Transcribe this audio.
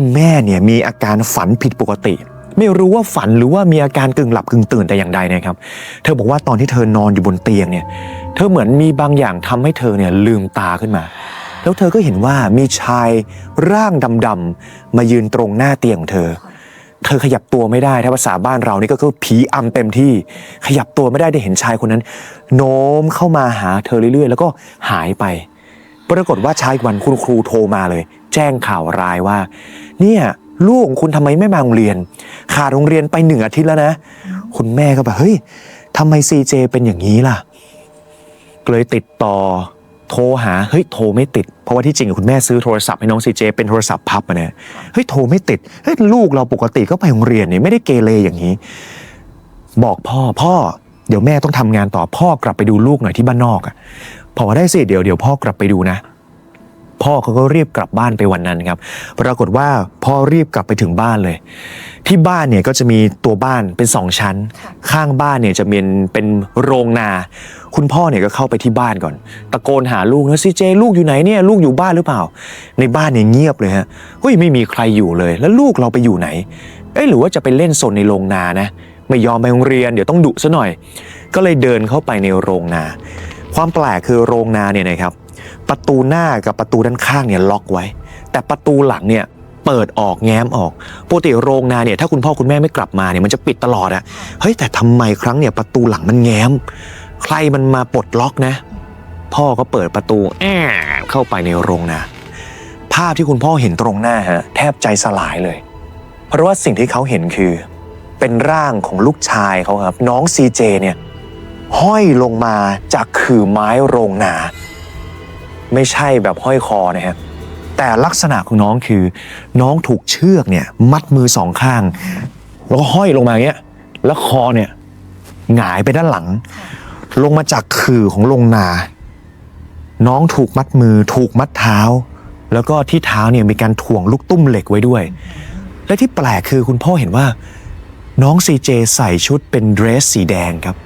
คุณแม่เนี่ยมีอาการฝันผิดปกติ ไม่รู้ว่าฝันหรือว่ามีอาการกึ่งหลับกึ่งตื่นแต่อย่างใดนะครับ เธอบอกว่าตอนที่เธอนอนอยู่บนเตียงเนี่ย เธอเหมือนมีบางอย่างทำให้เธอเนี่ยลืมตาขึ้นมา แล้วเธอก็เห็นว่ามีชายร่างดำๆมายืนตรงหน้าเตียงของเธอ เธอขยับตัวไม่ได้ถ้าภาษาบ้านเรานี่ก็คือผีอำเต็มที่ ขยับตัวไม่ได้ได้เห็นชายคนนั้น โน้มเข้ามาหาเธอเรื่อยๆ แล้วก็หายไป ปรากฏว่าเช้าอีกวันคุณครูโทรมาเลย แจ้งข่าวร้ายว่า เนี่ยลูกของคุณทำไมไม่มาโรงเรียน ขาดโรงเรียนไปหนึ่งอาทิตย์แล้วนะ คุณแม่ก็แบบเฮ้ยทำไมซีเจเป็นอย่างนี้ล่ะเลยติดต่อโทรหาเฮ้ยโทรไม่ติด เพราะว่าที่จริงคุณแม่ซื้อโทรศัพท์ให้น้องซีเจเป็นโทรศัพท์พับมาเนี่ยเฮ้ยโทรไม่ติดเฮ้ยลูกเราปกติก็ไปโรงเรียนเนี่ยไม่ได้เกเรอย่างนี้ บอกพ่อพ่อ เดี๋ยวแม่ต้องทำงานต่อพ่อกลับไปดูลูกหน่อยที่บ้านนอกอะพอได้สิเดี๋ยวเดี๋ยวพ่อกลับไปดูนะ พ่อเขาก็รีบกลับบ้านไปวันนั้นครับ ปรากฏว่าพ่อรีบกลับไปถึงบ้านเลย ที่บ้านเนี่ยก็จะมีตัวบ้านเป็นสองชั้น ข้างบ้านเนี่ยจะเป็นเป็นโรงนา คุณพ่อเนี่ยก็เข้าไปที่บ้านก่อน ตะโกนหาลูกนะซีเจ ลูกอยู่ไหนเนี่ยลูกอยู่บ้านหรือเปล่า ในบ้านเนี่ยเงียบเลยฮะเฮ้ยไม่มีใครอยู่เลย แล้วลูกเราไปอยู่ไหนเอ้ยหรือว่าจะไปเล่นสนในโรงนานะ ไม่ยอมไปโรงเรียนเดี๋ยวต้องดุซะหน่อย ก็เลยเดินเข้าไปในโรงนา ความแปลกคือโรงนาเนี่ยนะครับ ประตูหน้ากับประตูด้านข้างเนี่ยล็อกไว้ แต่ประตูหลังเนี่ยเปิดออกแง้มออกปกติโรงนาเนี่ยถ้าคุณพ่อคุณแม่ไม่กลับมาเนี่ยมันจะปิดตลอดอะเฮ้ยแต่ทำไมครั้งเนี่ยประตูหลังมันแง้ม ใครมันมาปลดล็อกนะ พ่อก็เปิดประตูแอบเข้าไปในโรงนา ภาพที่คุณพ่อเห็นตรงหน้าฮะแทบใจสลายเลย เพราะว่าสิ่งที่เขาเห็นคือ เป็นร่างของลูกชายเขาครับ น้องซีเจเนี่ยห้อยลงมาจากขื่อไม้โรงนา ไม่ใช่แบบห้อยคอนะครับแต่ลักษณะของน้องคือ น้องถูกเชือกเนี่ยมัดมือสองข้าง แล้วก็ห้อยลงมาอย่างเงี้ยแล้วคอเนี่ยหงายไปด้านหลัง ลงมาจากขื่อของโรงนา น้องถูกมัดมือ ถูกมัดเท้า แล้วก็ที่เท้าเนี่ยมีการถ่วงลูกตุ้มเหล็กไว้ด้วย และที่แปลกคือคุณพ่อเห็นว่า น้องซีเจใส่ชุดเป็นเดรสสีแดงครับ